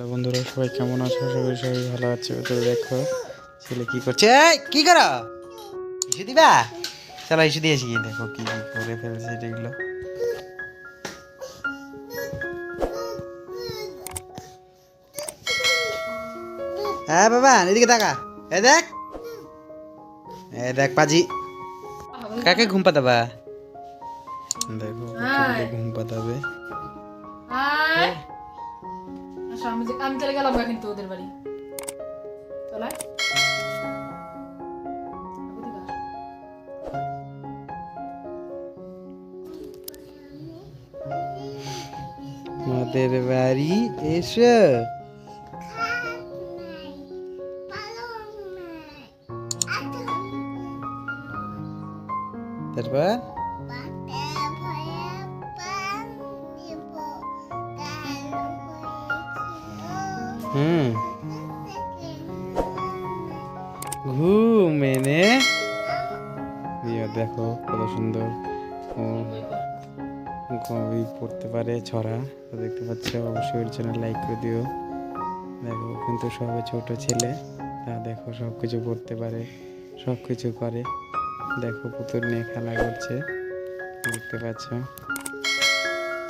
Hello বন্ধুরা সবাই কেমন আছো? আশা করি সবাই ভালো আছে। তো দেখো ছেলে কি করছে? কি করো? ইস্যু দিবা? চলো ইস্যু দিয়েছি গিয়ে দেখো কি কি করে ফেলছে এগুলো। হ্যাঁ বাবা এদিকে তাকা এ দেখ। এ দেখ পাজি। কাকে ঘুম পাতাবা? দেখো ঘুম পাতাবে। হাই। আচ্ছা আমি আমি গেলাম বাড়ি। আমাদের বাড়ি এসো। তারপর? হুম। ঘুম এনে ইয়ে দেখো কত সুন্দর। ও পড়তে পারে, ছড়া। তো দেখতে পাচ্ছ, অবশ্যই ওর জন্য লাইক করে দিও। দেখো কিন্তু সবে ছোট ছেলে। তা দেখো সব কিছু পড়তে পারে সব কিছু করে। দেখো, পুতুল নিয়ে খেলা করছে। দেখতে পাচ্ছ।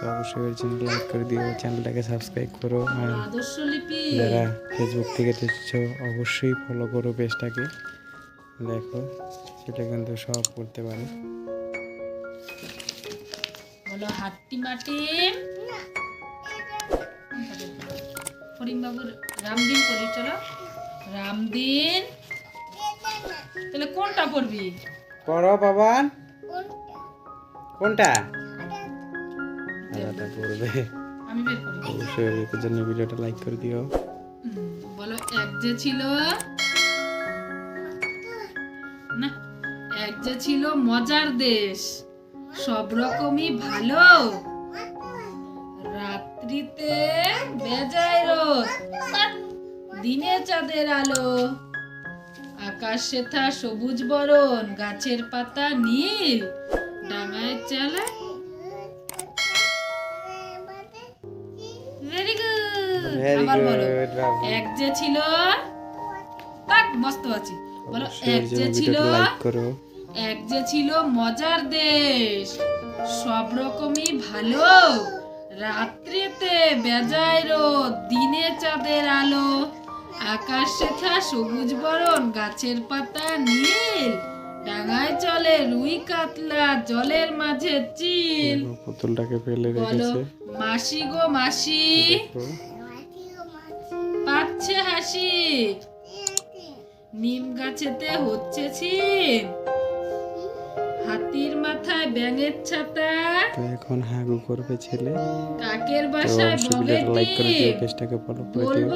তো অবশ্যই ওর জন্য লাইক করে দিও। চ্যানেলটাকে সাবস্ক্রাইব করো। আর যারা ফেসবুক থেকে দেখছ অবশ্যই ফলো করো পেজটাকে। দেখো সেটা কিন্তু সব করতে পারে। বলো হাট্টি মাটি। ফরিম বাবুর রামদিন পড়ি চলো। রামদিন। তাহলে কোনটা পড়বি? পড়ো বাবান। কোনটা? আলাদা পড়বে। আমি বের করি। অবশ্যই জন্য ভিডিওটা লাইক করে দিও। বলো এক যে ছিল না এক যে ছিল মজার দেশ সব রকমই ভালো। রাত্রিতে বেজায় রোদ দিনে চাঁদের আলো। আকাশ সেথা সবুজ বরণ গাছের পাতা নীল ডাঙায় চালা ভেরি গুড এক যে ছিল তাক মস্ত আছি। বলো এক যে ছিল এক যে ছিল মজার দেশ। সব রকমই ভালো। রাত্রিতে বেজায় রোদ দিনে চাঁদের আলো। আকাশ শেখা সবুজ বরণ গাছের পাতা নীল। ডাঙায় চলে রুই কাতলা জলের মাঝে চিল। পুতুলটাকে ফেলে বলো রেখেছে। মাসি গো মাসি। পাচ্ছে হাসি? নিম গাছেতে হচ্ছে ছিন হাতির মাথায় ব্যাঙের ছাতা? তো এখন হাগু করবে ছেলে। কাকের বাসায় বলে লাইক করে দিও পেজটাকে ফলো করে দিও। বলব